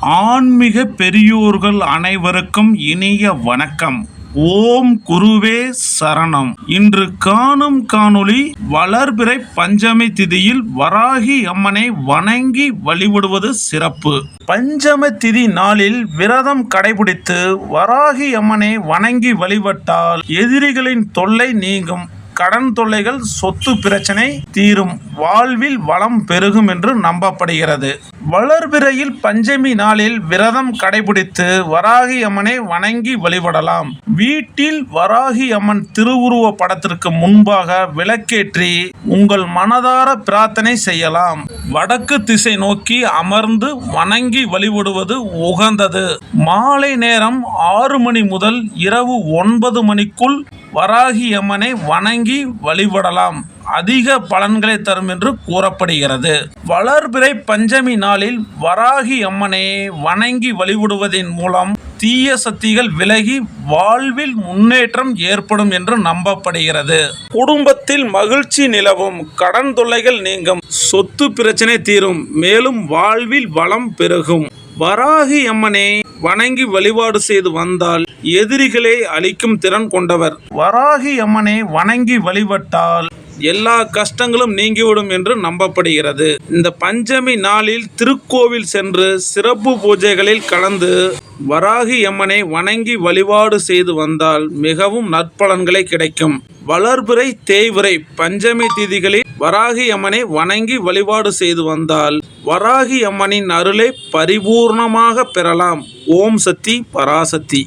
ஆன்மீக பெரியோர்கள் அனைவருக்கும் இனிய வணக்கம். ஓம் குருவே சரணம். இன்று காணும் காணொளி வளர்பிறை பஞ்சமி திதியில் வராகி அம்மனை வணங்கி வழிபடுவது சிறப்பு. பஞ்சம திதி நாளில் விரதம் கடைபிடித்து வராகி அம்மனை வணங்கி வழிபட்டால் எதிரிகளின் தொல்லை நீங்கும். கடன் தொல்லைகள் சொத்து பிரச்சனை தீரும். வாழ்வில் வளம் பெருகும் என்று நம்பப்படுகிறது. வளர்பிறையில் பஞ்சமி நாளில் விரதம் கடைபிடித்து வராகி அம்மனை வணங்கி வழிபடலாம். வீட்டில் வராகி அம்மன் திருவுருவ படத்திற்கு முன்பாக விளக்கேற்றி உங்கள் மனதார பிரார்த்தனை செய்யலாம். வடக்கு திசை நோக்கி அமர்ந்து வணங்கி வழிபடுவது உகந்தது. மாலை நேரம் ஆறு மணி முதல் இரவு ஒன்பது மணிக்குள் வராகி அம்மனை வணங்கி வழிபடலாம். அதிக பலன்களை தரும் என்று கூறப்படுகிறது. வளர்பிறை பஞ்சமி நாளில் வராகி அம்மனை வணங்கி வழிபடுவதன் மூலம் தீய சக்திகள் விலகி வாழ்வில் முன்னேற்றம் ஏற்படும் என்று நம்பப்படுகிறது. குடும்பத்தில் மகிழ்ச்சி நிலவும் கடன் தொல்லைகள் நீங்கும் சொத்து பிரச்சனை தீரும் மேலும் வாழ்வில் வளம் பெருகும். வராகி அம்மனை வணங்கி வழிபாடு செய்து வந்தால் எதிரிகளை அழிக்கும் திறன் கொண்டவர். வராகி அம்மனை வணங்கி வழிபட்டால் எல்லா கஷ்டங்களும் நீங்கிவிடும் என்று நம்பப்படுகிறது. இந்த பஞ்சமி நாளில் திருக்கோவில் சென்று சிறப்பு பூஜைகளில் கலந்து வராகி அம்மனை வணங்கி வழிபாடு செய்து வந்தால் மிகவும் நற்பலன்களை கிடைக்கும். வளர்பிறை தேய்விறை பஞ்சமி திதிகளில் வராகி அம்மனை வணங்கி வழிபாடு செய்து வந்தால் வராகி அம்மனின் அருளை பரிபூர்ணமாக பெறலாம். ஓம் சக்தி பராசக்தி